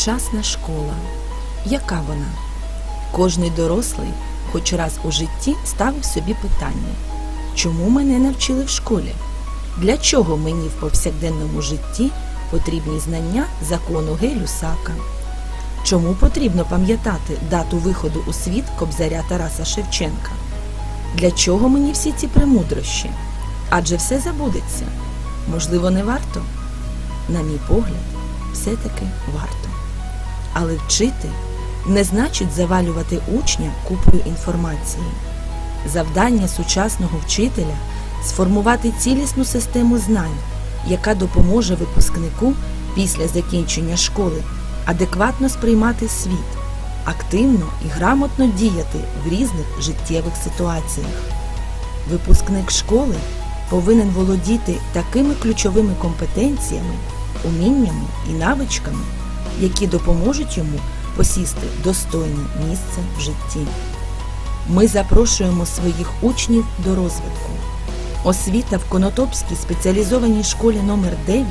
Сучасна школа. Яка вона? Кожний дорослий хоч раз у житті ставив собі питання, чому мене навчили в школі? Для чого мені в повсякденному житті потрібні знання закону Гей-Люсака? Чому потрібно пам'ятати дату виходу у світ Кобзаря Тараса Шевченка? Для чого мені всі ці премудрощі? Адже все забудеться. Можливо, не варто? На мій погляд, все-таки варто. Але вчити не значить завалювати учня купою інформації. Завдання сучасного вчителя сформувати цілісну систему знань, яка допоможе випускнику після закінчення школи адекватно сприймати світ, активно і грамотно діяти в різних життєвих ситуаціях. Випускник школи повинен володіти такими ключовими компетенціями, уміннями і навичками, які допоможуть йому посісти достойне місце в житті. Ми запрошуємо своїх учнів до розвитку. Освіта в Конотопській спеціалізованій школі номер 9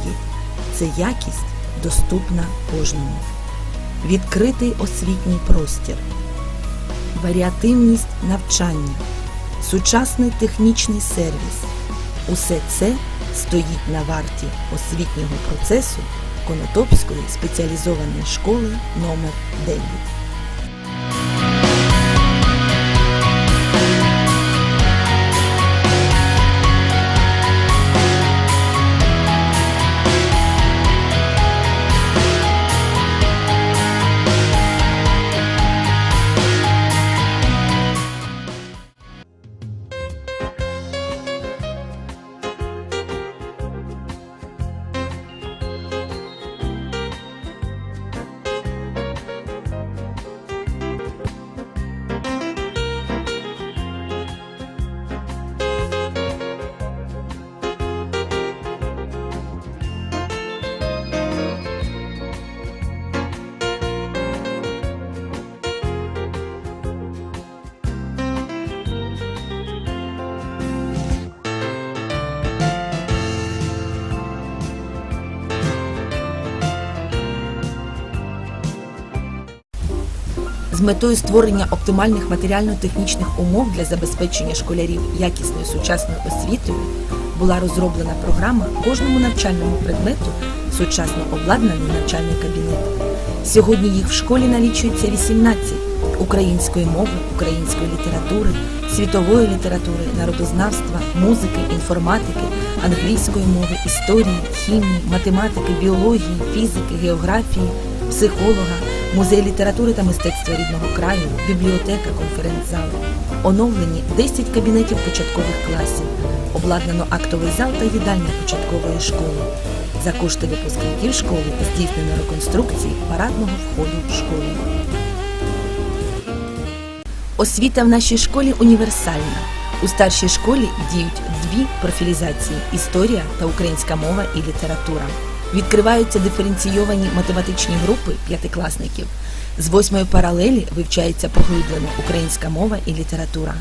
це якість, доступна кожному. Відкритий освітній простір, варіативність навчання, сучасний технічний сервіс. Усе це стоїть на варті освітнього процесу Конотопської спеціалізованої школи номер 9 метою створення оптимальних матеріально-технічних умов для забезпечення школярів якісною сучасною освітою була розроблена програма кожному навчальному предмету сучасно обладнаний навчальний кабінет. Сьогодні їх в школі налічується 18 української мови, української літератури, світової літератури, народознавства, музики, інформатики, англійської мови, історії, хімії, математики, біології, фізики, географії, психолога, музей літератури та мистецтва рідного краю, бібліотека, конференц-зали. Оновлені 10 кабінетів початкових класів, обладнано актовий зал та їдальня початкової школи. За кошти випускників школи здійснено реконструкції парадного входу в школу. Освіта в нашій школі універсальна. У старшій школі діють дві профілізації історія та українська мова і література. Відкриваються диференційовані математичні групи п'ятикласників. З восьмої паралелі вивчається поглиблено українська мова і література.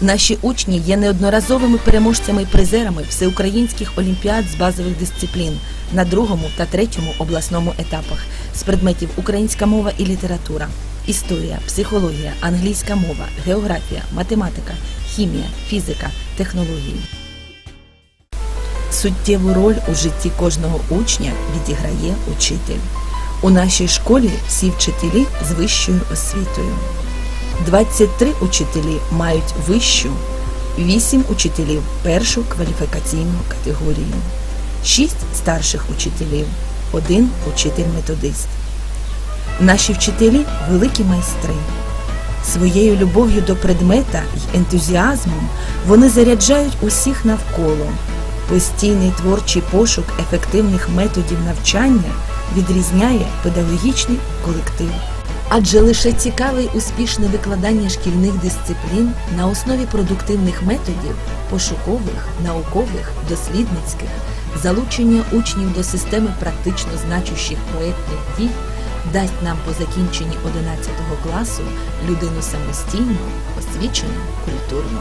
Наші учні є неодноразовими переможцями і призерами всеукраїнських олімпіад з базових дисциплін на другому та третьому обласному етапах з предметів українська мова і література, історія, психологія, англійська мова, географія, математика, хімія, фізика, технології. Суттєву роль у житті кожного учня відіграє учитель. У нашій школі всі вчителі з вищою освітою. 23 учителі мають вищу, 8 учителів першу кваліфікаційну категорію, 6 старших учителів, 1 учитель-методист. Наші вчителі великі майстри. Своєю любов'ю до предмета й ентузіазмом вони заряджають усіх навколо. Постійний творчий пошук ефективних методів навчання відрізняє педагогічний колектив. Адже лише цікаве й успішне викладання шкільних дисциплін на основі продуктивних методів, пошукових, наукових, дослідницьких, залучення учнів до системи практично значущих проєктних дій дасть нам по закінченні 11 класу людину самостійну, освічену, культурну.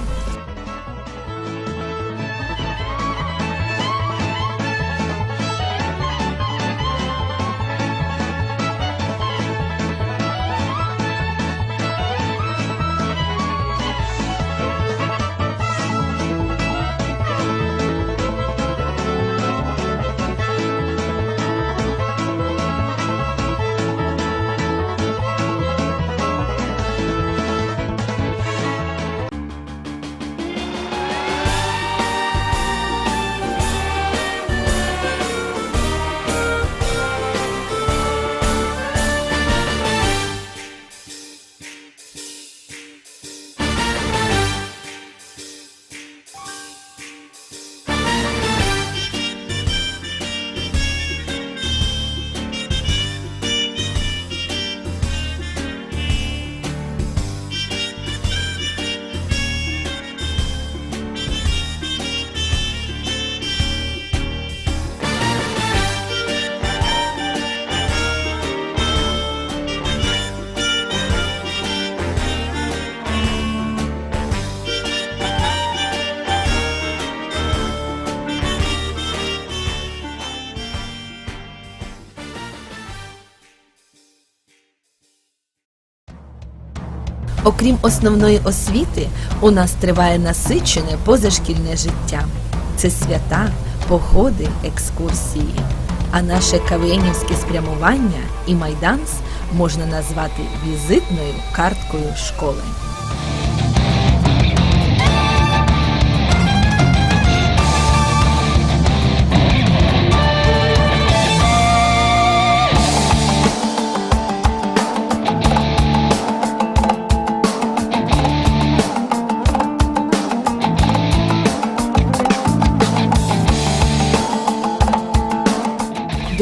Окрім основної освіти, у нас триває насичене позашкільне життя. Це свята, походи, екскурсії. А наше кавенівське спрямування і майданс можна назвати візитною карткою школи.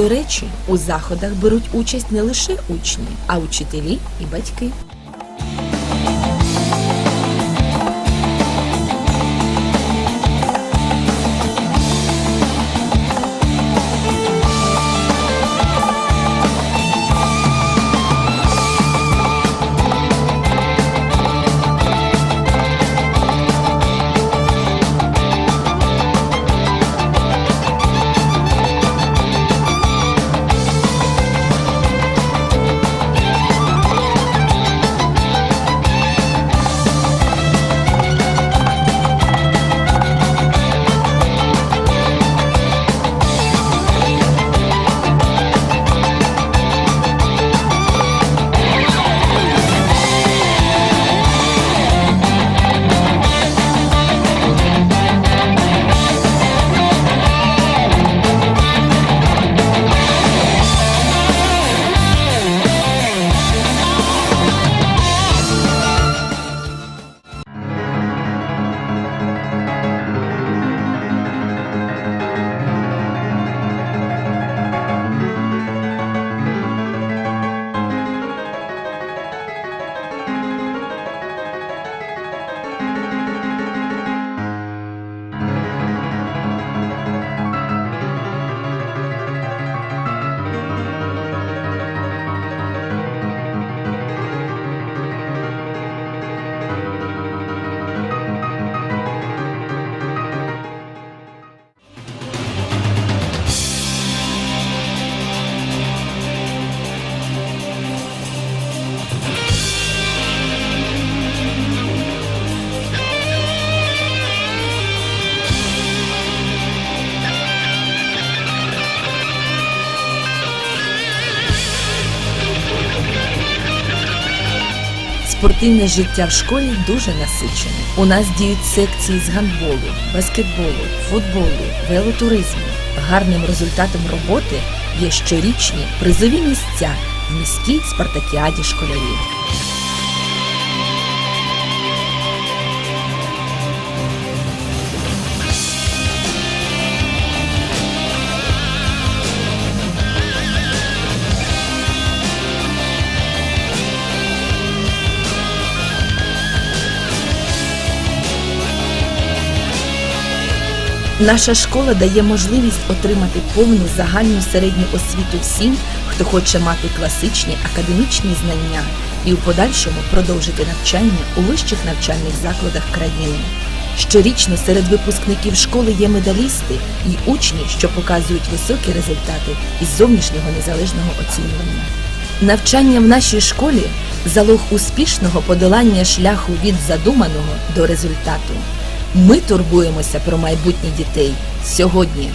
До речі, у заходах беруть участь не лише учні, а учителі і батьки. Спортивне життя в школі дуже насичене. У нас діють секції з гандболу, баскетболу, футболу, велотуризму. Гарним результатом роботи є щорічні призові місця в міській спартакіаді школярів. Наша школа дає можливість отримати повну загальну середню освіту всім, хто хоче мати класичні академічні знання і у подальшому продовжити навчання у вищих навчальних закладах країни. Щорічно серед випускників школи є медалісти і учні, що показують високі результати із зовнішнього незалежного оцінювання. Навчання в нашій школі залог успішного подолання шляху від задуманого до результату. Ми турбуємося про майбутнє дітей сьогодні.